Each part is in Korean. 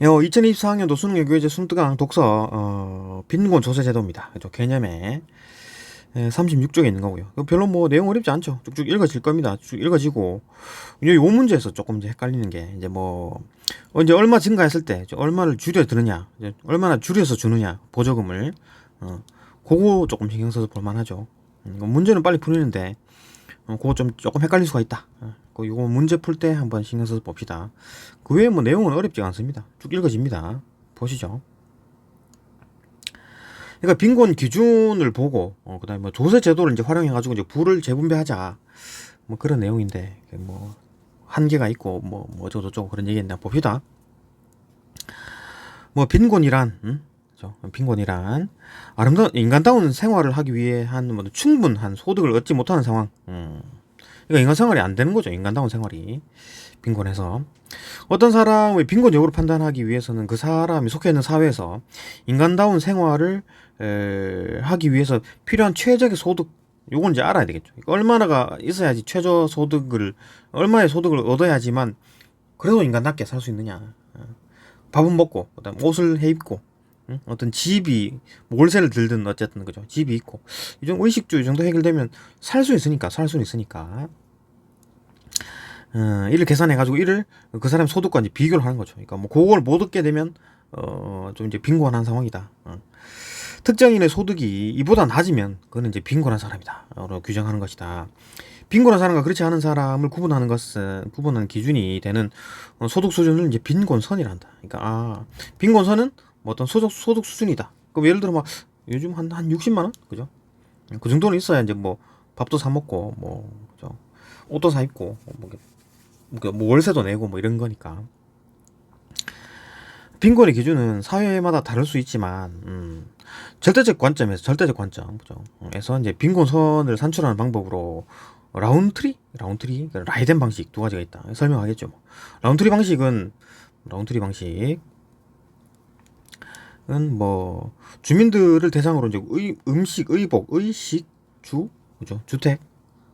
어, 2024학년도 수능 교육제 순뜨강 독서 어, 빈곤 조세 제도입니다. 그죠? 개념에 36쪽에 있는 거고요. 이거 별로 뭐 내용 어렵지 않죠. 쭉쭉 읽어질 겁니다. 쭉 읽어지고 이제 요 문제에서 조금 이제 헷갈리는 게 이제 뭐 언제 얼마 증가했을 때 이제 얼마를 줄여 드느냐, 이제 얼마나 줄여서 주느냐 보조금을 어, 그거 조금 신경 써서 볼만하죠. 음, 문제는 빨리 풀리는데 어, 그거 좀 조금 헷갈릴 수가 있다. 어, 그 요거 문제 풀 때 한번 신경 써서 봅시다. 그 외에 뭐 내용은 어렵지 않습니다. 쭉 읽어집니다. 보시죠. 그러니까 빈곤 기준을 보고 어, 그다음에 뭐 조세 제도를 이제 활용해 가지고 이제 부를 재분배하자 뭐 그런 내용인데 뭐 한계가 있고 뭐, 뭐 어쩌고 저쩌고 그런 얘기했나 봅시다. 뭐 빈곤이란 음? 빈곤이란 아름다운 인간다운 생활을 하기 위해 한 뭐 충분한 소득을 얻지 못하는 상황. 음. 그러니까 인간 생활이 안 되는 거죠. 인간다운 생활이 빈곤해서 어떤 사람의 빈곤 여부를 판단하기 위해서는 그 사람이 속해 있는 사회에서 인간다운 생활을 에, 하기 위해서 필요한 최적의 소득 요건 이제 알아야 되겠죠. 얼마나가 있어야지 최저 소득을 얼마의 소득을 얻어야지만 그래도 인간답게 살 수 있느냐. 어. 밥은 먹고 그다음 옷을 해 입고 응? 어떤 집이 월세를 들든 어쨌든 그죠 집이 있고 이 정도 의식주 이 정도 해결되면 살 수 있으니까 살 수는 있으니까 어, 이를 계산해 가지고 이를 그 사람 소득과 이제 비교를 하는 거죠. 그러니까 뭐 그걸 못 얻게 되면 어 좀 이제 빈곤한 상황이다. 어. 특정인의 소득이 이보다 낮으면 그거는 이제 빈곤한 사람이다. 로 규정하는 것이다. 빈곤한 사람과 그렇지 않은 사람을 구분하는 것은 구분하는 기준이 되는 어, 소득 수준을 이제 빈곤선이란다. 그러니까 아 빈곤선은 뭐 어떤 소득 소득 수준이다. 그럼 예를 들어 막 요즘 한한 60만 원 그죠? 그 정도는 있어야 이제 뭐 밥도 사 먹고 뭐 그죠? 옷도 사 입고 뭐, 뭐, 뭐 월세도 내고 뭐 이런 거니까. 빈곤의 기준은 사회마다 다를 수 있지만 음, 절대적 관점에서 절대적 관점 그죠? 에서 이제 빈곤선을 산출하는 방법으로 라운트리 라운트리 그러니까 라이덴 방식 두 가지가 있다 설명하겠죠. 뭐. 라운트리 방식은 라운트리 방식 은 뭐 주민들을 대상으로 이제 의, 음식, 의복, 의식, 주, 그죠? 주택,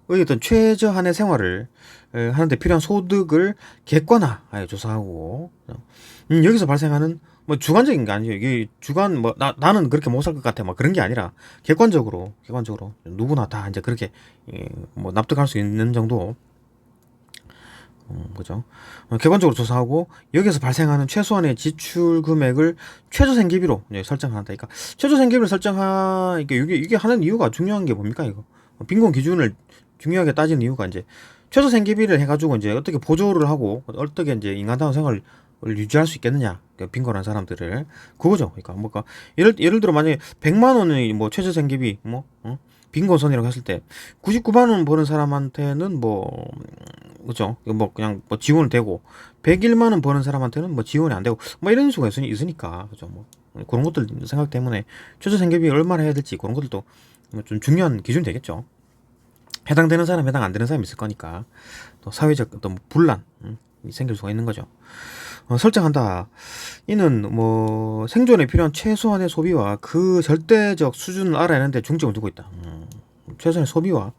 의 어떤 최저한의 생활을 에, 하는데 필요한 소득을 객관화하여 조사하고 음, 여기서 발생하는 뭐 주관적인 게 아니죠. 이게 주관 뭐 나, 나는 그렇게 못 살 것 같아. 막 그런 게 아니라 객관적으로 객관적으로 누구나 다 이제 그렇게 예, 뭐 납득할 수 있는 정도 음, 그죠? 어, 객관적으로 조사하고 여기서 발생하는 최소한의 지출 금액을 최저 생계비로 네, 설정한다. 그러니까 최저 생계비를 설정하 이게 이게 이게 하는 이유가 중요한 게 뭡니까 이거? 어, 빈곤 기준을 중요하게 따지는 이유가 이제 최저 생계비를 해가지고 이제 어떻게 보조를 하고 어떻게 이제 인간다운 생활을 유지할 수 있겠느냐 그 빈곤한 사람들을 그거죠. 그러니까 뭐가 예를 예를 들어 만약에 100만 원의 뭐 최저 생계비 뭐 어? 빈곤선이라고 했을 때 99만 원 버는 사람한테는 뭐 그죠? 뭐 그냥 뭐 지원이 되고 101만 원 버는 사람한테는 뭐 지원이 안 되고 뭐 이런 수가 있으니 있으니까 그죠? 뭐 그런 것들 생각 때문에 최저 생계비 얼마나 해야 될지 그런 것들도 뭐좀 중요한 기준이 되겠죠. 해당되는 사람 해당 안 되는 사람이 있을 거니까 또 사회적 어떤 분란이 생길 수가 있는 거죠. 어, 설정한다. 이는 뭐 생존에 필요한 최소한의 소비와 그 절대적 수준을 알아내는데 중점을 두고 있다. 음, 최소한의 소비와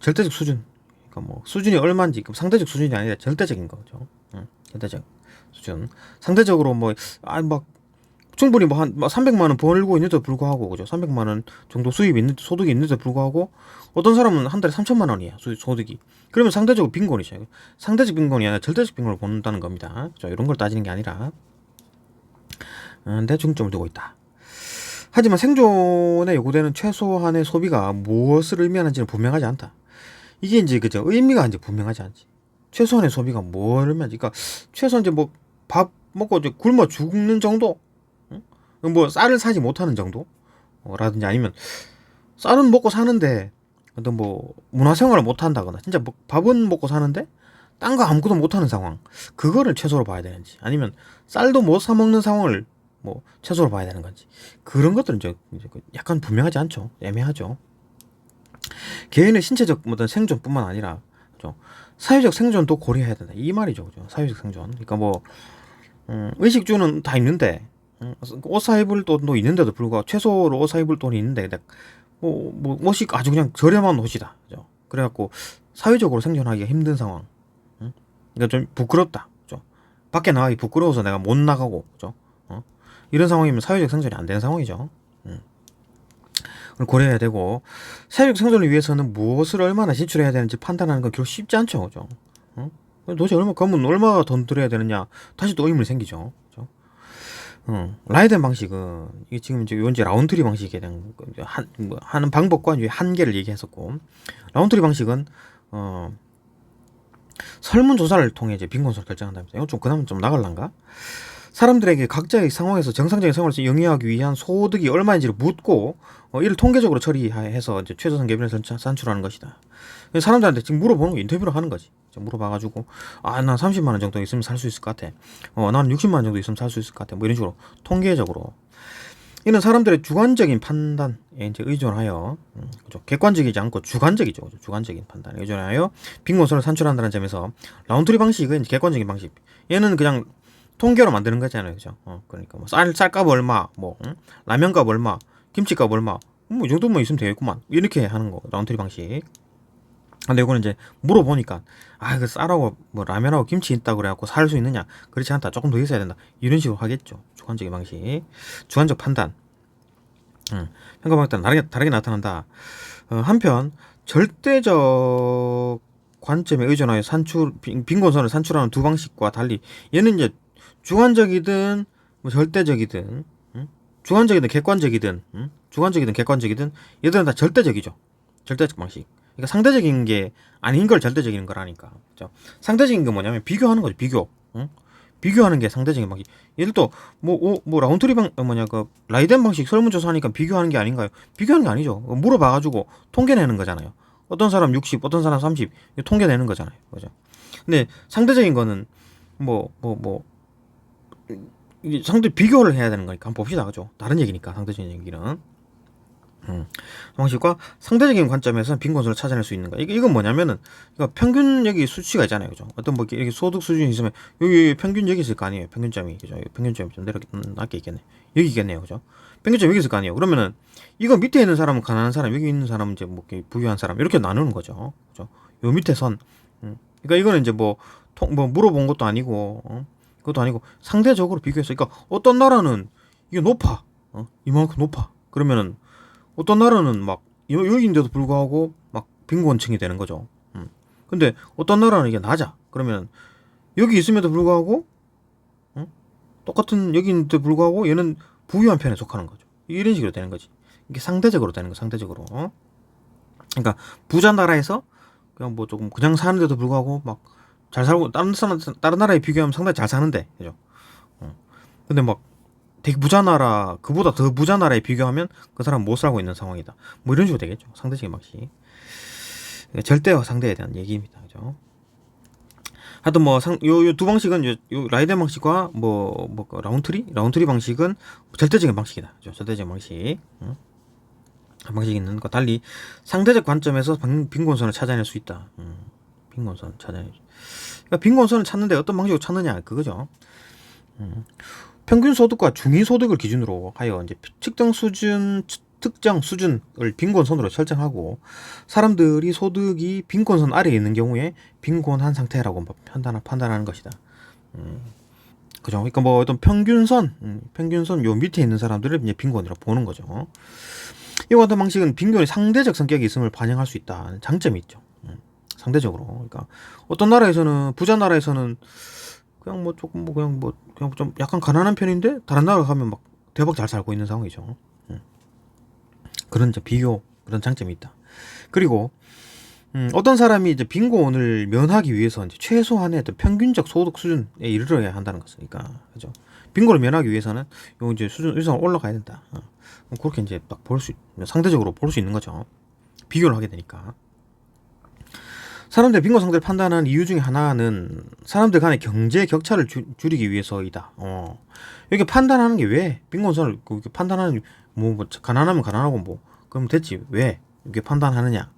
절대적 수준. 그러니까 뭐 수준이 얼마인지 그 상대적 수준이 아니라 절대적인 거죠. 음, 절대적 수준. 상대적으로 뭐아막 충분히 뭐 한 300만 원 벌고 있는데도 불구하고 그죠? 300만 원 정도 수입이 있는 소득이 있는데도 불구하고 어떤 사람은 한 달에 3천만 원이야 소득이. 그러면 상대적으로 빈곤이죠. 상대적 빈곤이 아니라 절대적 빈곤을 본다는 겁니다. 그죠? 이런 걸 따지는 게 아니라 데 음, 중점을 두고 있다. 하지만 생존에 요구되는 최소한의 소비가 무엇을 의미하는지는 분명하지 않다. 이게 이제 그죠? 의미가 이제 분명하지 않지. 최소한의 소비가 뭘 의미하지? 그러니까 최소한 이제 뭐 밥 먹고 이제 굶어 죽는 정도 뭐 쌀을 사지 못하는 정도라든지 아니면 쌀은 먹고 사는데 어떤 뭐 문화생활을 못 한다거나 진짜 뭐 밥은 먹고 사는데 딴 거 아무것도 못 하는 상황 그거를 최소로 봐야 되는지 아니면 쌀도 못 사 먹는 상황을 뭐 최소로 봐야 되는 건지 그런 것들은 이제 그 약간 분명하지 않죠 애매하죠 개인의 신체적 어떤 생존뿐만 아니라 그죠? 사회적 생존도 고려해야 된다 이 말이죠 그죠 사회적 생존 그러니까 뭐 음, 의식주는 다 있는데 옷 사입을 돈도 있는데도 불구하고 최소로 옷 사입을 돈이 있는데 뭐, 뭐 옷이 아주 그냥 저렴한 옷이다. 그죠? 그래갖고 사회적으로 생존하기가 힘든 상황. 응? 그러니까 좀 부끄럽다. 그죠? 밖에 나가기 부끄러워서 내가 못 나가고 그죠? 어? 이런 상황이면 사회적 생존이 안 되는 상황이죠. 음. 그걸 고려해야 되고 사회적 생존을 위해서는 무엇을 얼마나 지출해야 되는지 판단하는 건 결국 쉽지 않죠, 그죠? 어? 도대체 얼마 그러면 얼마 돈 들여야 되느냐 다시 또 의문이 생기죠. 그죠? 어, 라이덴 방식은 이게 지금 이제 이제 라운트리 방식에 대한 한, 뭐 하는 방법과 이제 한계를 얘기했었고 라운트리 방식은 어 설문조사를 통해 이제 빈곤수를 결정한다면서 이거 좀 그나마 좀 나갈란가? 사람들에게 각자의 상황에서 정상적인 생활을 영위하기 위한 소득이 얼마인지를 묻고 어, 이를 통계적으로 처리해서 이제 생계비를 산출- 산출하는 것이다. 사람들한테 지금 물어보는 거 인터뷰를 하는 거지. 물어봐가지고 아난 30만 원 정도 있으면 살 수 있을 것 같아. 어난 60만 원 정도 있으면 살 수 있을 것 같아. 뭐 이런 식으로 통계적으로 이는 사람들의 주관적인 판단에 이제 의존하여 음, 그죠? 객관적이지 않고 주관적이죠. 그죠? 주관적인 판단에 의존하여 빈곤선을 산출한다는 점에서 라운트리 방식은 객관적인 방식. 얘는 그냥 통계로 만드는 거잖아요, 그죠? 어, 그러니까 뭐 쌀, 쌀값 얼마, 뭐 응? 라면값 얼마, 김치값 얼마, 뭐 이 정도만 있으면 되겠구만. 이렇게 하는 거 라운트리 방식. 근데 이거는 이제 물어보니까 아, 그 쌀하고 뭐 라면하고 김치 있다 그래갖고 살 수 있느냐? 그렇지 않다. 조금 더 있어야 된다. 이런 식으로 하겠죠. 주관적인 방식, 주관적 판단. 음, 평가방에 따라 다르게, 다르게 나타난다. 어, 한편 절대적 관점에 의존하여 산출 빈- 빈곤선을 산출하는 두 방식과 달리 얘는 이제 주관적이든 뭐 절대적이든 음? 주관적이든 객관적이든 음? 주관적이든 객관적이든 얘들은 다 절대적이죠. 절대적 방식. 그러니까 상대적인 게 아닌 걸 절대적인 거라니까. 그죠? 상대적인 게 뭐냐면 비교하는 거죠. 비교. 응? 비교하는 게 상대적인 방식. 예를 들어 뭐, 어, 뭐 라운트리 방 어, 뭐냐 그 라이덴 방식 설문조사 하니까 비교하는 게 아닌가요? 비교하는 게 아니죠. 어, 물어봐 가지고 통계 내는 거잖아요. 어떤 사람 60, 어떤 사람 30 이거 통계 내는 거잖아요. 그죠? 근데 상대적인 거는 뭐 뭐 뭐 상대 비교를 해야 되는 거니까 한번 봅시다. 그죠? 다른 얘기니까 상대적인 얘기는. 음. 방식과 상대적인 관점에서 빈곤수를 찾아낼 수 있는 거. 이게 이건 뭐냐면은 이거 평균 여기 수치가 있잖아요, 그죠? 어떤 뭐 이렇게 소득 수준이 있으면 여기 평균 여기 있을 거 아니에요, 평균점이 그죠? 평균점이 좀 내려 음, 낮게 있겠네. 여기 있겠네요, 그죠? 평균점 여기 있을 거 아니에요. 그러면은 이거 밑에 있는 사람은 가난한 사람, 여기 있는 사람은 이제 뭐 부유한 사람 이렇게 나누는 거죠, 그죠? 요 밑에 선. 음. 그러니까 이거는 이제 뭐 통, 뭐 물어본 것도 아니고, 어? 그것도 아니고 상대적으로 비교해서, 그러니까 어떤 나라는 이게 높아, 어? 이만큼 높아. 그러면은 어떤 나라는 막 여- 여기인데도 불구하고 막 빈곤층이 되는 거죠. 음. 근데 어떤 나라는 이게 낮아. 그러면 여기 있음에도 불구하고 어? 똑같은 여기인데 불구하고 얘는 부유한 편에 속하는 거죠. 이런 식으로 되는 거지. 이게 상대적으로 되는 거, 상대적으로. 어? 그러니까 부자 나라에서 그냥 뭐 조금 그냥 사는데도 불구하고 막 잘 살고 다른 사람 다른 나라에 비교하면 상당히 잘 사는데, 그죠? 어. 근데 막 되게 부자 나라 그보다 더 부자 나라에 비교하면 그 사람 못 살고 있는 상황이다. 뭐 이런 식으로 되겠죠. 상대적인 방식. 그러니까 절대와 상대에 대한 얘기입니다. 그죠? 하여튼 뭐상요 두 방식은 요, 요 라이덴 방식과 뭐뭐 뭐, 그 라운트리 라운트리 방식은 절대적인 방식이다. 그죠? 절대적인 방식. 응? 한 방식 있는 거 달리 상대적 관점에서 빈- 빈곤선을 찾아낼 수 있다. 음, 빈곤선 찾아낼. 수- 그러니까 빈곤선을 찾는데 어떤 방식으로 찾느냐 그거죠. 음. 평균 소득과 중위 소득을 기준으로 하여 이제 측정 수준 특정 수준을 빈곤선으로 설정하고 사람들이 소득이 빈곤선 아래에 있는 경우에 빈곤한 상태라고 판단 판단하는 것이다. 음. 그죠? 그러니까 뭐 어떤 평균선, 음, 평균선 요 밑에 있는 사람들을 이제 빈곤이라고 보는 거죠. 이와 같은 방식은 빈곤이 상대적 성격이 있음을 반영할 수 있다. 장점이 있죠. 음, 상대적으로. 그러니까 어떤 나라에서는 부자 나라에서는 그냥 뭐 조금 뭐 그냥 뭐 그냥 좀 약간 가난한 편인데 다른 나라 가면 막 대박 잘 살고 있는 상황이죠. 음. 그런 이제 비교 그런 장점이 있다. 그리고 음, 어떤 사람이 이제 빈곤을 면하기 위해서 이제 최소한의 어떤 평균적 소득 수준에 이르러야 한다는 것이니까 그죠. 빈곤을 면하기 위해서는 요 이제 수준 이상 올라가야 된다. 어. 그렇게 이제 딱 볼 수 상대적으로 볼 수 있는 거죠. 비교를 하게 되니까. 사람들의 빈곤 상태를 판단하는 이유 중에 하나는 사람들 간의 경제 격차를 줄, 줄이기 위해서이다. 어. 이렇게 판단하는 게 왜? 빈곤선을 그렇게 판단하는 뭐, 뭐 가난하면 가난하고 뭐 그럼 됐지 왜 이렇게 판단하느냐?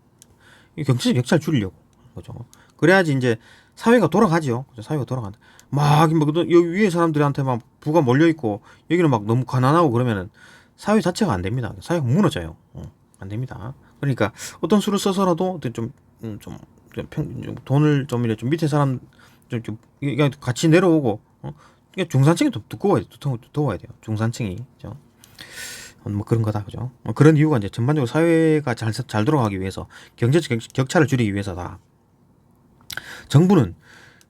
이 경제 격차를 줄이려고 거죠. 그래야지 이제 사회가 돌아가지요. 사회가 돌아간다. 막, 막 여기 위에 사람들한테 막 부가 몰려 있고 여기는 막 너무 가난하고 그러면은 사회 자체가 안 됩니다. 사회가 무너져요. 어, 안 됩니다. 그러니까 어떤 수를 써서라도 좀, 음, 좀, 좀 평, 좀 돈을 좀 이래 좀 밑에 사람 좀, 좀 이게 같이 내려오고 어? 중산층이 더 두꺼워야 돼, 두꺼워, 두꺼워야 돼요. 중산층이, 그죠? 어, 뭐 그런 거다, 그죠? 뭐 그런 이유가 이제 전반적으로 사회가 잘, 잘 돌아가기 위해서 경제적 격- 격차를 줄이기 위해서다. 정부는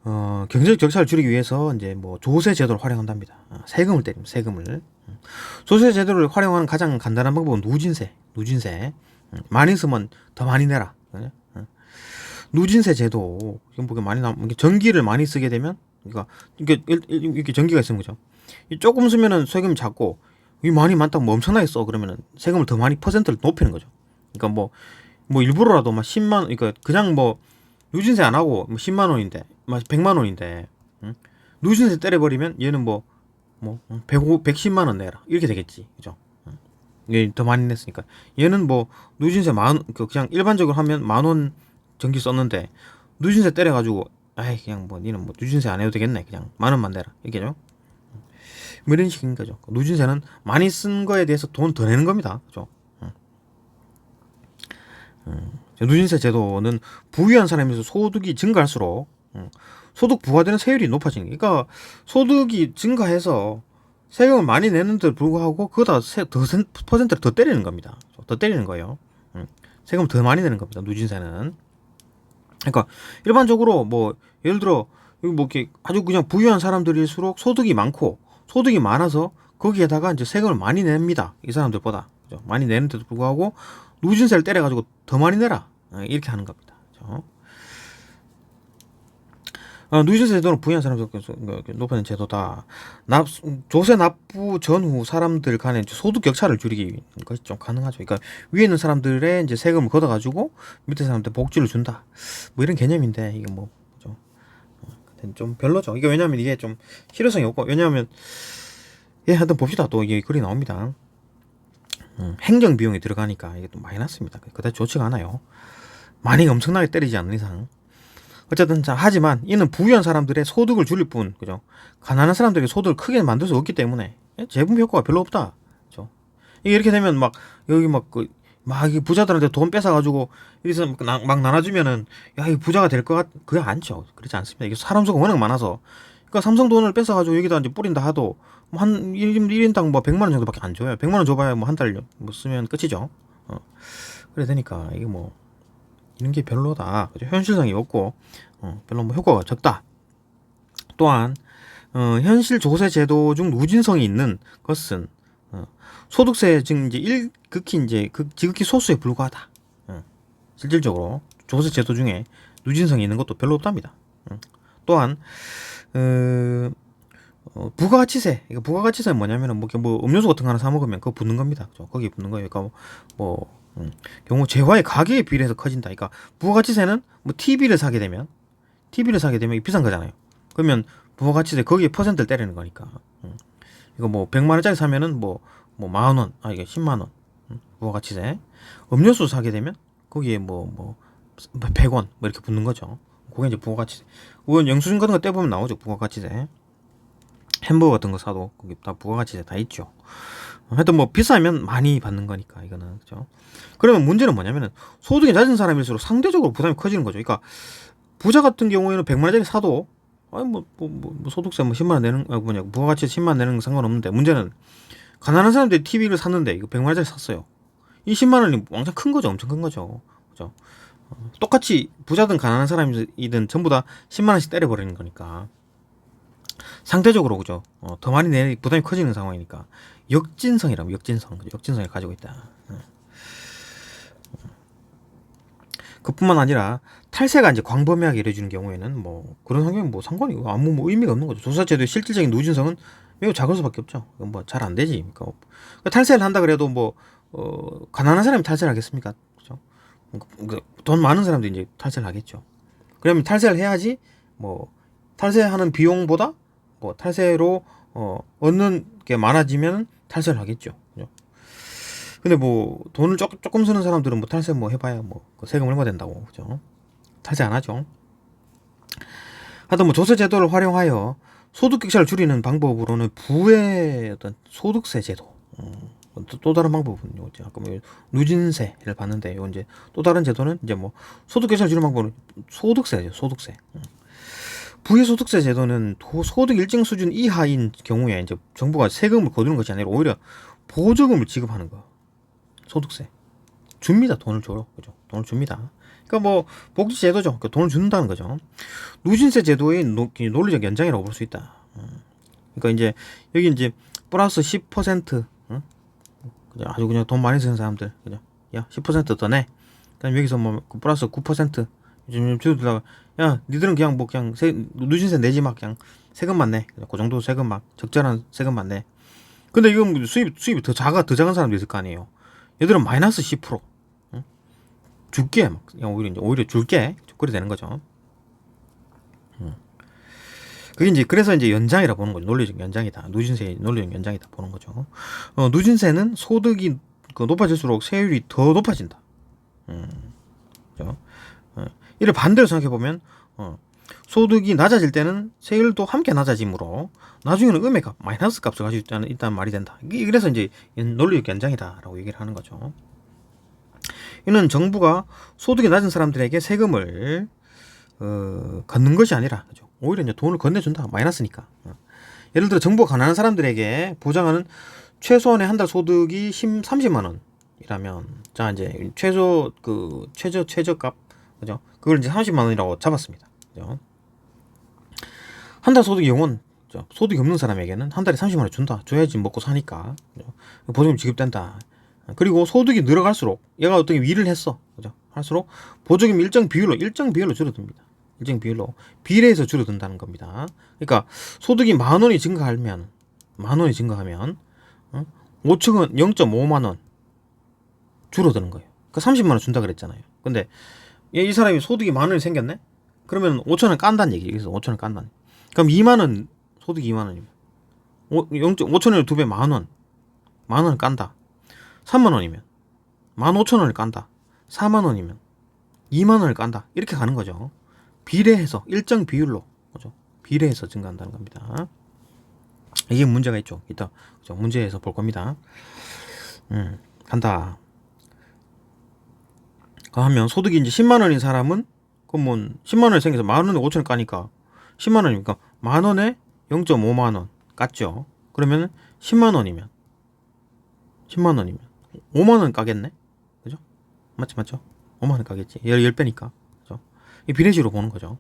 어, 경제적 격차를 줄이기 위해서 이제 뭐 조세 제도를 활용한답니다. 어, 세금을 때립니다. 세금을. 음. 조세 제도를 활용하는 가장 간단한 방법은 누진세. 누진세. 음, 많이 쓰면 더 많이 내라. 누진세 제도 지금 보기 많이 나 이게 전기를 많이 쓰게 되면 그러니까 이게 이렇게 전기가 그죠? 이 조금 쓰면은 세금이 작고 이 많이 많다고 뭐 엄청나게 써 그러면은 세금을 더 많이 퍼센트를 높이는 거죠. 그러니까 뭐뭐 일부러라도 막 10만 그러니까 그냥 뭐 누진세 안 하고 뭐 10만 원인데 막 100만 원인데 응? 누진세 때려버리면 얘는 뭐뭐 105, 110만 원 내라 이렇게 되겠지 그죠? 응. 더 많이 냈으니까 얘는 뭐 누진세 만그 그냥 일반적으로 하면 만원 전기 썼는데 누진세 때려가지고 아이 그냥 뭐 니는 뭐 누진세 안 해도 되겠네 그냥 만 원만 내라 이게죠? 뭐 이런 식인 거죠. 누진세는 많이 쓴 거에 대해서 돈 더 내는 겁니다. 그죠? 응. 음. 누진세 제도는 부유한 사람에서 소득이 증가할수록 음, 소득 부과되는 세율이 높아지는 게 그러니까 소득이 증가해서 세금을 많이 내는데도 불구하고 그거다 세, 더 센- 퍼센트를 더 때리는 겁니다. 더 때리는 거예요. 음, 세금 더 많이 내는 겁니다. 누진세는. 그러니까 일반적으로 뭐 예를 들어 뭐 이렇게 아주 그냥 부유한 사람들일수록 소득이 많고 소득이 많아서 거기에다가 이제 세금을 많이 냅니다. 이 사람들보다 그죠? 많이 내는데도 불구하고 누진세를 때려가지고 더 많이 내라 어, 이렇게 하는 겁니다. 그죠? 어, 누진세 제도는 부유한 사람들께서 높여낸 제도다. 납, 조세 납부 전후 사람들 간의 소득 격차를 줄이기 것이 좀 가능하죠. 그러니까 위에 있는 사람들의 이제 세금을 걷어가지고 밑에 사람들 복지를 준다. 뭐 이런 개념인데 이게 뭐 그죠? 어, 좀 별로죠. 이게 왜냐하면 이게 좀 실효성이 없고 왜냐하면 예 하여튼 봅시다. 또 이게 글이 나옵니다. 음, 행정 비용이 들어가니까 이게 또 마이너스입니다. 그다지 좋지가 않아요. 많이 엄청나게 때리지 않는 이상. 어쨌든 자 하지만 이는 부유한 사람들의 소득을 줄일 뿐 그죠? 가난한 사람들에게 소득을 크게 만들 수 없기 때문에 예, 재분 효과가 별로 없다. 그죠? 이렇게 되면 막 여기 막그막 부자들한테 돈 뺏어가지고 여기서 막, 나, 막 나눠주면은 야 이 부자가 될 것 같 그게 않죠. 그렇지 않습니다. 이게 사람 수가 워낙 많아서. 그러니까 삼성 돈을 뺏어가지고 여기다 이제 뿌린다 하도 뭐한 1인, 1인당 뭐 100만 원 정도밖에 안 줘요. 100만 원 줘봐야 뭐 한 달 뭐 쓰면 끝이죠. 어. 그래 되니까 이게 뭐 이런 게 별로다. 현실성이 없고 어, 별로 뭐 효과가 적다. 또한 어, 현실 조세 제도 중 누진성이 있는 것은 어, 소득세 즉 이제 일 극히 이제 극, 지극히 소수에 불과하다. 어, 실질적으로 조세 제도 중에 누진성이 있는 것도 별로 없답니다. 어, 또한 어, 어, 부가가치세. 이거 부가가치세는 뭐냐면은 뭐, 뭐 음료수 같은 거 하나 사 먹으면 그거 붙는 겁니다. 그죠? 거기에 붙는 거예요. 그러니까 뭐 음, 경우 재화의 가격에 비례해서 커진다. 그러니까 부가가치세는 뭐 TV를 사게 되면 TV를 사게 되면 비싼 거잖아요. 그러면 부가가치세 거기에 퍼센트를 때리는 거니까. 음. 이거 뭐 100만 원짜리 사면은 뭐 뭐 만 원, 아 이게 10만 원. 음, 부가가치세. 음료수 사게 되면 거기에 뭐뭐 100원 뭐 이렇게 붙는 거죠. 그게 이제 부가가치세. 그건 영수증 같은 거 떼보면 나오죠. 부가가치세. 햄버거 같은 거 사도 거기 다 부가가치세 다 있죠. 하여튼 뭐 비싸면 많이 받는 거니까 이거는 그죠. 그러면 문제는 뭐냐면은 소득이 낮은 사람일수록 상대적으로 부담이 커지는 거죠. 그러니까 부자 같은 경우에는 100만 원짜리 사도 아니 뭐, 뭐, 뭐, 뭐 소득세 뭐 10만 원 내는 아 뭐냐 부가가치 10만 원 내는 건 상관없는데 문제는 가난한 사람들이 TV를 샀는데 이거 100만 원짜리 샀어요. 이 10만 원이 왕창 큰 거죠. 엄청 큰 거죠. 그죠. 어, 똑같이 부자든 가난한 사람이든 전부 다 10만 원씩 때려 버리는 거니까 상대적으로 그죠. 어, 더 많이 내 부담이 커지는 상황이니까 역진성이라면 역진성? 역진성을 가지고 있다. 어. 그뿐만 아니라 탈세가 이제 광범위하게 이루어지는 경우에는 뭐 그런 환경은 뭐 상관이 아무 뭐 의미가 없는 거죠. 조사제도의 실질적인 누진성은 매우 작을 수밖에 없죠. 뭐 잘 안 되지. 그러니까 뭐 탈세를 한다 그래도 뭐 어, 가난한 사람이 탈세를 하겠습니까? 그죠? 그, 돈 많은 사람도 이제 탈세를 하겠죠. 그러면 탈세를 해야지 뭐 탈세하는 비용보다 뭐 탈세로 어, 얻는 게 많아지면 탈세를 하겠죠. 그죠? 근데 뭐 돈을 조금, 조금 쓰는 사람들은 뭐 탈세 뭐 해봐야 뭐그 세금 얼마 된다고 그죠? 탈세 안 하죠. 하여튼 뭐 조세 제도를 활용하여 소득 격차를 줄이는 방법으로는 부의 어떤 소득세 제도 음, 또, 또 다른 방법은 요 이제 아까 뭐 누진세를 봤는데 요 이제 또 다른 제도는 이제 뭐 소득 격차를 줄이는 방법은 소득세죠 소득세 음. 부의소득세 제도는 도- 소득 일정 수준 이하인 경우에 이제 정부가 세금을 거두는 것이 아니라 오히려 보조금을 지급하는 거. 소득세. 줍니다. 돈을 줘요. 그죠? 돈을 줍니다. 그러니까 뭐 복지 제도죠. 그러니까 돈을 준다는 거죠. 누진세 제도의 노- 이 논리적 연장이라고 볼 수 있다. 음. 그러니까 이제 여기 이제 플러스 10% 응? 그죠? 아주 그냥 돈 많이 쓰는 사람들 그죠? 야 10%더 내. 그럼 여기서 뭐그 플러스 9% 요즘 주들다가 야 니들은 그냥 뭐 그냥 세, 누진세 내지 막 그냥 세금만 내. 그 정도 세금 막 적절한 세금만 내. 근데 이건 뭐 수입 수입이 더 작아 더 작은 사람도 있을 거 아니에요. 얘들은 마이너스 10%. 응? 줄게 막 그냥 오히려 이제 오히려 줄게 그래 되는 거죠. 음. 그게 이제 그래서 이제 연장이라 보는 거죠. 논리적 연장이다. 누진세 논리적 연장이다 보는 거죠. 어, 누진세는 소득이 그 높아질수록 세율이 더 높아진다. 음, 그죠? 어, 이를 반대로 생각해 보면 어, 소득이 낮아질 때는 세율도 함께 낮아지므로 나중에는 음의 마이너스 값을 가지고 있다는, 있다는 말이 된다. 그래서 이제 연- 논리적 연장이다라고 얘기를 하는 거죠. 이는 정부가 소득이 낮은 사람들에게 세금을 어, 걷는 것이 아니라 그죠? 오히려 이제 돈을 건네준다 마이너스니까. 어. 예를 들어 정부가 가난한 사람들에게 보장하는 최소한의 한 달 소득이 10, 30만 원이라면 자 이제 최소 그 최저 최저값 그죠? 그걸 이제 30만 원이라고 잡았습니다. 그죠? 한 달 소득이 영원? 소득이 없는 사람에게는 한 달에 30만 원 준다. 줘야지 먹고 사니까? 보조금 지급된다. 그리고 소득이 늘어갈수록 얘가 어떻게 위를 했어. 그죠? 할수록 보조금 일정 비율로 일정 비율로 줄어듭니다. 일정 비율로 비례해서 줄어든다는 겁니다. 그러니까 소득이 만 원이 증가하면 만 원이 증가하면 어? 5층은 0.5만 원 줄어드는 거예요. 그 30만 원 준다 그랬잖아요. 근데 얘- 이 사람이 소득이 만 원이 생겼네? 그러면 5천 원 깐다는 얘기. 여기서 5천 원 깐다는. 그럼 2만 원 소득이 2만 원이면 5, 5천 원을 두 배 만 원. 만 원을 깐다. 3만 원이면 15,000원을 깐다. 4만 원이면 2만 원을 깐다. 이렇게 가는 거죠. 비례해서 일정 비율로 그죠? 비례해서 증가한다는 겁니다. 이게 문제가 있죠. 이따 그죠? 문제에서 볼 겁니다. 음, 간다. 그 하면 소득이 이제 10만 원인 사람은 그러면 10만 원이 생겨서 만 원에 5천 원 까니까 10만 원이니까 만 원에 0.5만 원 깠죠. 그러면 10만 원이면 10만 원이면 5만 원 까겠네? 그죠? 맞지, 맞죠? 5만 원 까겠지. 10배니까. 그죠? 이 비례식으로 보는 거죠.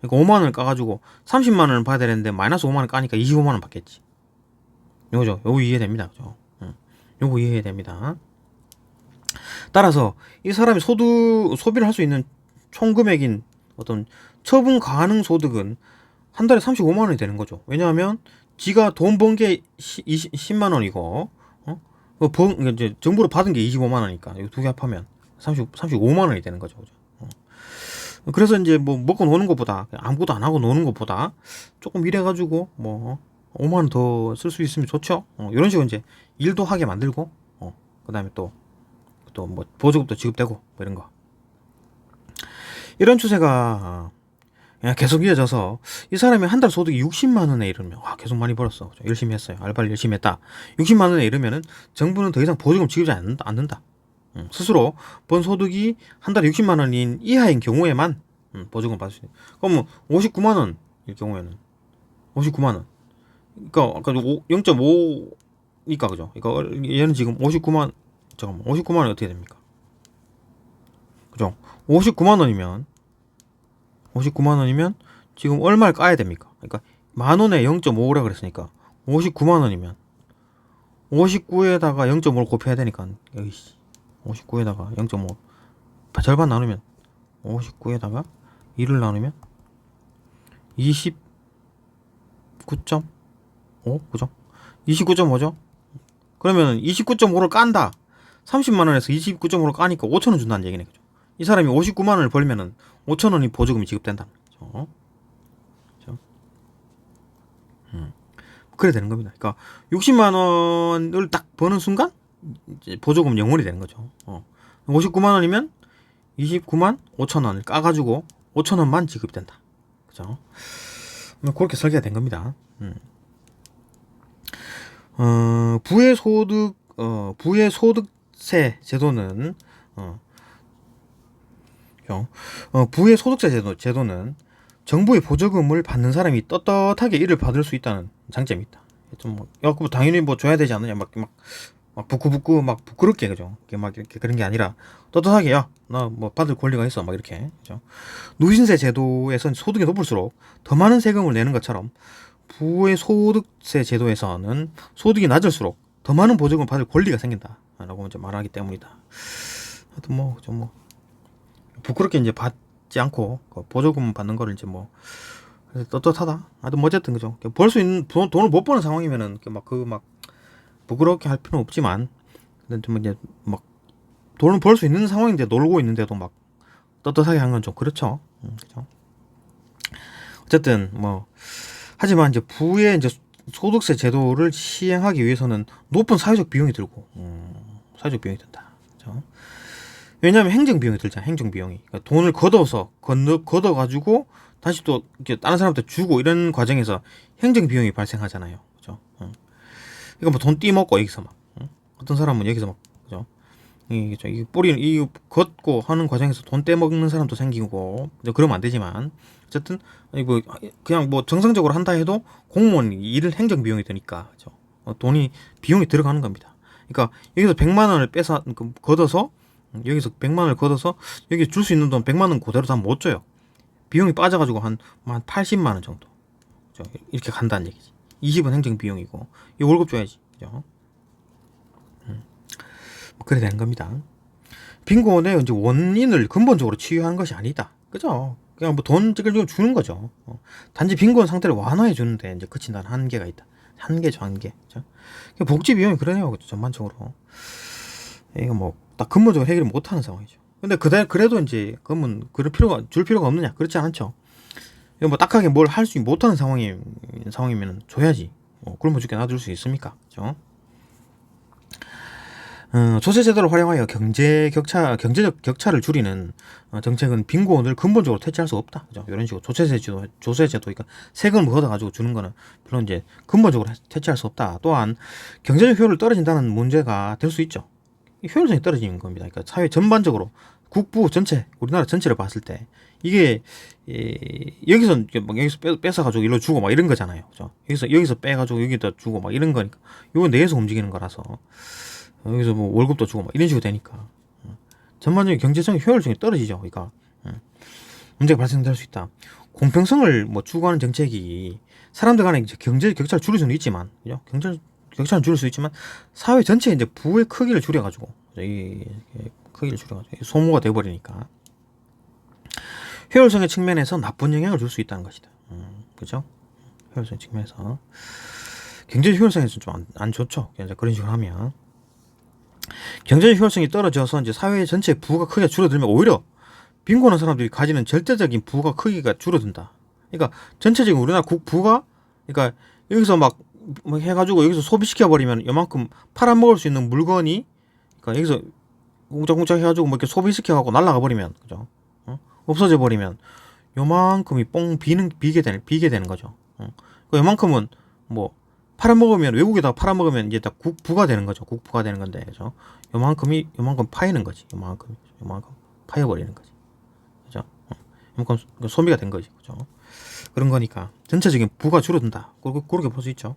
그러니까 5만 원을 까가지고 30만 원을 받아야 되는데 마이너스 5만 원 까니까 25만 원 받겠지. 요거죠. 요거 이해됩니다. 그죠? 응. 요거 이해됩니다. 따라서 이 사람이 소득, 소비를 할 수 있는 총 금액인 어떤 처분 가능 소득은 한 달에 35만 원이 되는 거죠. 왜냐하면 지가 돈 번 게 10만 원이고, 어? 그 번, 이제 정부로 받은 게 25만 원이니까 이거 두 개 합하면 30, 35만 원이 되는 거죠. 그죠? 어. 그래서 이제 뭐 먹고 노는 것보다 아무것도 안 하고 노는 것보다 조금 일해 가지고 뭐 5만 원 더 쓸 수 있으면 좋죠. 어, 이런 식으로 이제 일도 하게 만들고, 어, 그다음에 또 또 뭐 보조금도 지급되고 뭐 이런 거. 이런 추세가 어, 그냥 계속 이어져서 이 사람이 한 달 소득이 60만 원에 이르면 와 계속 많이 벌었어? 열심히 했어요 알바를 열심히 했다 60만 원에 이르면은 정부는 더 이상 보조금 지급하지 않는다, 않는다. 음, 스스로 번 소득이 한 달에 60만 원인 이하인 경우에만 음, 보조금 받을 수 있는 뭐 59만 원일 경우에는 59만 원 그러니까 아까 0.5니까 그죠 그러니까 얘는 지금 59만 잠깐만 59만 원이 어떻게 됩니까 그죠 59만 원이면 59만 원이면 지금 얼마를 까야 됩니까? 그러니까 만 원에 0.5라 그랬으니까 59만 원이면 59에다가 0.5를 곱해야 되니까 여기씨 59에다가 0.5 절반 나누면 59에다가 2를 나누면 29.5 그죠? 29.5죠? 그러면 29.5를 깐다 30만 원에서 29.5를 까니까 5천 원 준다는 얘기네 그죠? 이 사람이 59만 원을 벌면은 5천 원이 보조금이 지급된다는 거죠. 그죠? 음. 그래 되는 겁니다. 그러니까 60만 원을 딱 버는 순간 보조금 영원이 되는 거죠. 어. 59만 원이면 29만 5천 원을 까가지고 5천 원만 지급된다. 그죠? 뭐 그렇게 설계가 된 겁니다. 음. 어, 부의 소득, 어, 부의 소득 세 제도는, 어, 어, 부의 소득세 제도, 제도는 정부의 보조금을 받는 사람이 떳떳하게 이를 받을 수 있다는 장점이 있다. 좀 뭐, 당연히 뭐 줘야 되지 않느냐, 막, 막, 막 부끄부끄 막 부끄럽게 그죠? 이렇게 막 이렇게 그런 게 아니라 떳떳하게 야, 나 뭐 받을 권리가 있어, 막 이렇게 그죠? 누신세 제도에선 소득이 높을수록 더 많은 세금을 내는 것처럼 부의 소득세 제도에서는 소득이 낮을수록 더 많은 보조금을 받을 권리가 생긴다라고 이제 말하기 때문이다. 하여튼 뭐좀뭐 부끄럽게 이제 받지 않고 그 보조금 받는 거를 이제 뭐 떳떳하다. 하여튼 뭐 어쨌든 그죠. 벌 수 있는 돈, 돈을 못 버는 상황이면은 막그 막 부끄럽게 할 필요는 없지만 근데 좀 이제 막 돈을 벌 수 있는 상황인데 놀고 있는데도 막 떳떳하게 한 건 좀 그렇죠. 음, 그죠. 어쨌든 뭐 하지만 이제 부의 이제 소득세 제도를 시행하기 위해서는 높은 사회적 비용이 들고 음, 사회적 비용이 든다. 그죠? 왜냐하면 행정 비용이 들잖아. 행정 비용이 그러니까 돈을 걷어서 건너 걷어 가지고 다시 또 이렇게 다른 사람한테 주고 이런 과정에서 행정 비용이 발생하잖아요. 그죠? 응. 이거 뭐 돈 띠먹고 여기서 막 응? 어떤 사람은 여기서 막 그죠? 이, 저, 이 뿌리 이 걷고 하는 과정에서 돈 떼먹는 사람도 생기고? 그러면 안 되지만 어쨌든 뭐 그냥 뭐 정상적으로 한다 해도 공무원 일을 행정 비용이 드니까 그죠? 어, 돈이 비용이 들어가는 겁니다. 그러니까 여기서 100만 원을 빼서 그, 걷어서 여기서 100만 원을 걷어서 여기 줄 수 있는 돈 100만 원 그대로 다 못 줘요. 비용이 빠져가지고 한, 한 80만 원 정도. 그죠? 이렇게 간다는 얘기지. 20은 행정 비용이고, 이 월급 줘야지. 그죠? 음. 뭐 그래 되는 겁니다. 빈곤의 원인을 근본적으로 치유하는 것이 아니다. 그죠? 그냥 뭐돈좀 주는 거죠. 어. 단지 빈곤 상태를 완화해 주는데 이제 그친 다는 한계가 있다. 한계. 그죠? 복지 비용이 그러네요. 그죠? 전반적으로. 이거 뭐, 딱 근본적으로 해결을 못 하는 상황이죠. 근데 그대 그래도 이제 그러면 그럴 필요가 줄 필요가 없느냐 그렇지 않죠. 이거 뭐 딱하게 뭘 할 수 못하는 상황이 상황이면 줘야지. 뭐 굶어 죽게 놔둘 수 있습니까? 그죠? 어, 조세 제도를 활용하여 경제 격차 경제적 격차를 줄이는 어, 정책은 빈곤을 근본적으로 퇴치할 수 없다. 그죠? 이런 식으로 조세 제도 조세 제도 그러니까 세금을 걷어 가지고 주는 거는 별로 이제 근본적으로 퇴치할 수 없다. 또한 경제적 효율을 떨어진다는 문제가 될 수 있죠. 효율성이 떨어지는 겁니다. 그러니까 사회 전반적으로 국부 전체 우리나라 전체를 봤을 때 이게 이, 여기서 막 여기서 빼, 뺏어 가지고 일로 주고 막 이런 거잖아요. 그죠? 여기서 여기서 빼 가지고 여기다 주고 막 이런 거니까 요거 내에서 움직이는 거라서 여기서 뭐 월급도 주고 막 이런 식으로 되니까 전반적인 경제적 효율성이 떨어지죠. 그러니까 문제가 발생될 수 있다. 공평성을 뭐 추구하는 정책이 사람들 간의 경제 격차를 줄일 수는 있지만 그죠? 경제 격차는 줄일 수 있지만 사회 전체 이제 부의 크기를 줄여가지고 이 크기를 줄여가지고 소모가 돼버리니까 효율성의 측면에서 나쁜 영향을 줄 수 있다는 것이다. 음, 그죠? 효율성 측면에서 경제 효율성에서 좀안안 좋죠. 그런 식으로 하면 경제 효율성이 떨어져서 이제 사회 전체 부가 크기가 줄어들면 오히려 빈곤한 사람들이 가지는 절대적인 부가 크기가 줄어든다. 그러니까 전체적인 우리나라 국 부가 그러니까 여기서 막뭐 해가지고 여기서 소비시켜 버리면 이만큼 팔아먹을 수 있는 물건이 그러니까 여기서 웅짝웅짝 해가지고 뭐 이렇게 소비시켜 갖고 날라가 버리면 그죠? 어? 없어져 버리면 요만큼이 뽕 비는 비게 되는 비게 되는 거죠. 어? 그 요만큼은 뭐 팔아먹으면 외국에다 팔아먹으면 이제 다 국부가 되는 거죠. 국부가 되는 건데 그죠? 요만큼이 요만큼 파이는 거지. 요만큼 요만큼 파여버리는 거지. 그죠? 어? 요만큼 소비가 된 거지. 그죠? 그런 거니까 전체적인 부가 줄어든다. 그렇게, 볼 수 있죠.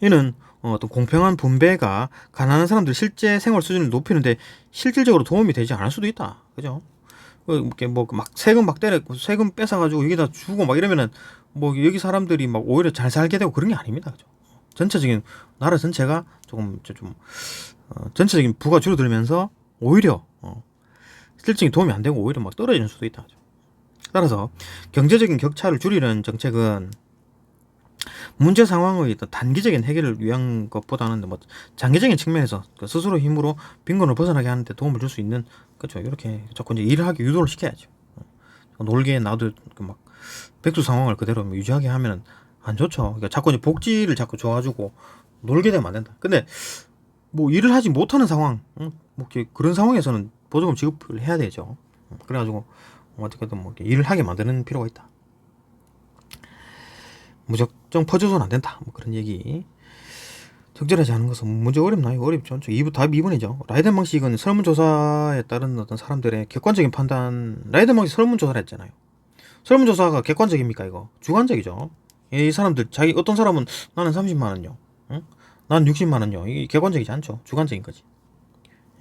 이는 어, 또 공평한 분배가 가난한 사람들 실제 생활 수준을 높이는데 실질적으로 도움이 되지 않을 수도 있다. 그죠? 그, 이렇게 뭐 막 세금 막 때려 세금 뺏어가지고 여기다 주고 막 이러면은 뭐 여기 사람들이 막 오히려 잘 살게 되고 그런 게 아닙니다. 그죠? 전체적인 나라 전체가 조금 좀 어, 전체적인 부가 줄어들면서 오히려 어, 실질적인 도움이 안 되고 오히려 막 떨어지는 수도 있다. 따라서 경제적인 격차를 줄이는 정책은 문제 상황의 단기적인 해결을 위한 것보다는 뭐 장기적인 측면에서 그 스스로 힘으로 빈곤을 벗어나게 하는데 도움을 줄 수 있는 그렇죠. 이렇게 자꾸 이제 일을 하게 유도를 시켜야죠. 어, 놀게 놔도 그막 백수 상황을 그대로 유지하게 하면은 안 좋죠. 그러니까 자꾸 이제 복지를 자꾸 줘가지고 놀게 되면 안 된다. 근데 뭐 일을 하지 못하는 상황 응? 뭐 그런 상황에서는 보조금 지급을 해야 되죠. 그래가지고 어떻게든 뭐 일을 하게 만드는 필요가 있다 무작정 퍼져서는 안 된다. 뭐 그런 얘기. 적절하지 않은 것은 문제 어렵나요? 어렵죠. 2부, 답 2번이죠. 라이덴 방식은 설문조사에 따른 어떤 사람들의 객관적인 판단, 라이덴 방식 설문조사를 했잖아요. 설문조사가 객관적입니까 이거? 주관적이죠. 이 사람들 자기 어떤 사람은 나는 30만 원요, 응? 난 60만 원요. 이게 객관적이지 않죠. 주관적인 거지.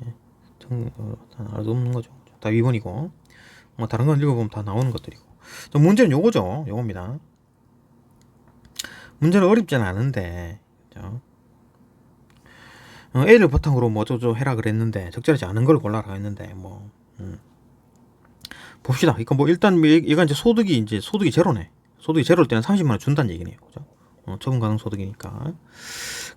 예. 정, 어, 다 알아도 없는 거죠. 다 위반이고. 뭐 다른 건 읽어보면 다 나오는 것들이고. 자, 문제는 요거죠. 요겁니다. 문제는 어렵지는 않은데, 그죠? 어, A를 바탕으로 뭐 어쩌고 해라 그랬는데 적절하지 않은 걸 골라라 했는데 뭐 음. 봅시다. 이거 뭐 일단 이- 얘가 이제 소득이 이제 소득이 제로네. 소득이 제로일 때는 30만 원 준다는 얘기네요. 그죠? 어, 처분 가능 소득이니까.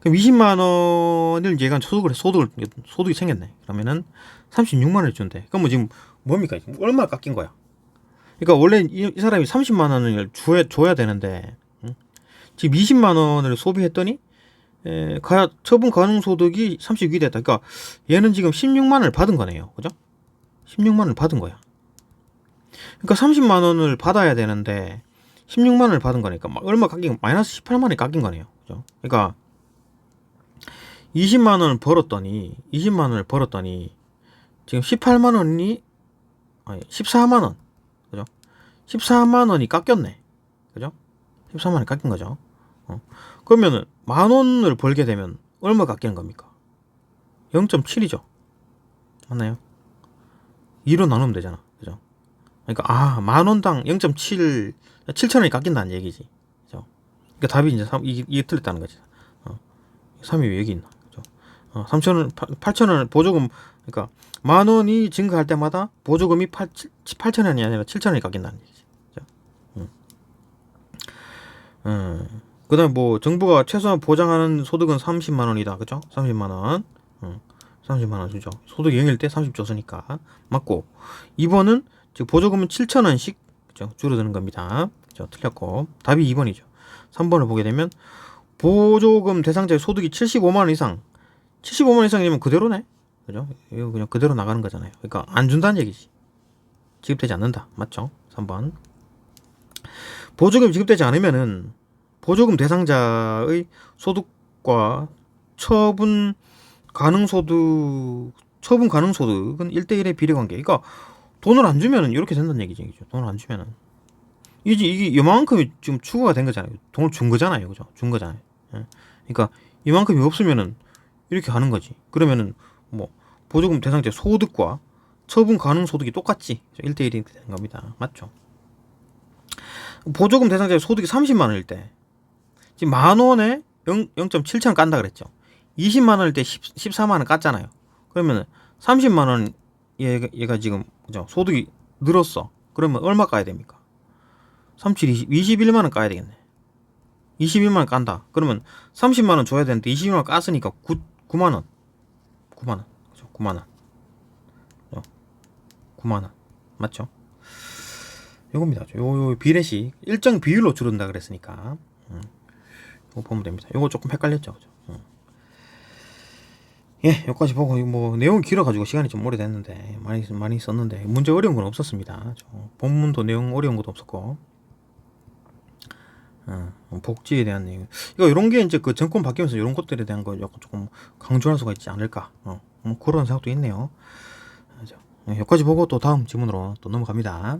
그럼 20만 원을 얘가 소득을 소득을 소득이 생겼네. 그러면은 36만 원을 준대. 그럼 뭐 지금 뭡니까? 지금 얼마 깎인 거야? 그러니까 원래 이, 이 사람이 30만 원을 줘야 줘야 되는데 응? 지금 20만 원을 소비했더니 에, 가, 처분 가능 소득이 32 됐다. 그러니까 얘는 지금 16만 원을 받은 거네요. 그죠? 16만 원을 받은 거야. 그러니까 30만 원을 받아야 되는데 16만 원을 받은 거니까 막 얼마 깎인 마이너스 18만 원이 깎인 거네요. 그죠? 그러니까 20만 원을 벌었더니 20만 원을 벌었더니 지금 18만 원이 아니 14만 원. 그죠? 14만 원이 깎였네. 그죠? 14만 원이 깎인 거죠. 어. 그러면은 만 원을 벌게 되면 얼마 깎이는 겁니까? 0.7이죠. 맞나요? 2로 나누면 되잖아. 그죠? 그러니까 아, 만 원당 0.7 7천 원이 깎인다는 얘기지. 그죠? 그러니까 답이 이제 3, 이게, 틀렸다는 거지. 어. 3이 왜 여기 있나? 그죠? 어, 3천 원, 8천 원 보조금 그러니까 만 원이 증가할 때마다 보조금이 8, 8천 원이 아니라 7천 원이 깎인다는 얘기지. 그죠? 음. 음. 그다음 뭐 정부가 최소한 보장하는 소득은 30만 원이다. 그죠? 30만 원. 음. 30만 원 주죠. 소득이 0일 때 30 줬으니까 맞고 2번은 즉 보조금은 7천 원씩 그죠? 줄어드는 겁니다. 그죠? 틀렸고 답이 2번이죠. 3번을 보게 되면 보조금 대상자의 소득이 75만 원 이상 75만 원 이상이면 그대로네. 그죠? 이거 그냥 그대로 나가는 거잖아요. 그러니까 안 준다는 얘기지. 지급되지 않는다. 맞죠? 3번. 보조금이 지급되지 않으면은 보조금 대상자의 소득과 처분 가능 소득 처분 가능 소득은 1대1의 비례 관계. 그러니까 돈을 안 주면은 이렇게 된다는 얘기죠. 돈을 안 주면은 이제 이게 이만큼이 지금 추가가 된 거잖아요. 돈을 준 거잖아요. 그죠? 준 거잖아요. 예. 그러니까 이만큼이 없으면은 이렇게 하는 거지. 그러면은 뭐 보조금 대상자 소득과 처분 가능 소득이 똑같지. 1대1이 되는 겁니다. 맞죠? 보조금 대상자의 소득이 30만 원일 때 지금 만 원에 0, 0.7천 깐다 그랬죠. 20만 원일 때 10, 14만 원 깠잖아요. 그러면 30만 원 얘가, 얘가 지금 그죠? 소득이 늘었어. 그러면 얼마 까야 됩니까? 37, 20, 21만 원 까야 되겠네. 21만 원 깐다. 그러면 30만 원 줘야 되는데 21만 원 깠으니까 9, 9만 원. 9만 원. 그죠? 9만 원. 그죠? 9만 원. 맞죠? 요겁니다. 요, 요 비례식 일정 비율로 줄은다 그랬으니까. 음. 이거 보면 됩니다. 요거 조금 헷갈렸죠. 그죠? 음. 예, 여기까지 보고 이거 뭐 내용이 길어가지고 시간이 좀 오래됐는데 많이 많이 썼는데 문제 어려운 건 없었습니다. 저 본문도 내용 어려운 것도 없었고 어, 복지에 대한 내용 이거 이런 게 이제 그 정권 바뀌면서 이런 것들에 대한 거 조금 강조할 수가 있지 않을까 어, 뭐 그런 생각도 있네요. 자, 예, 여기까지 보고 또 다음 질문으로 또 넘어갑니다.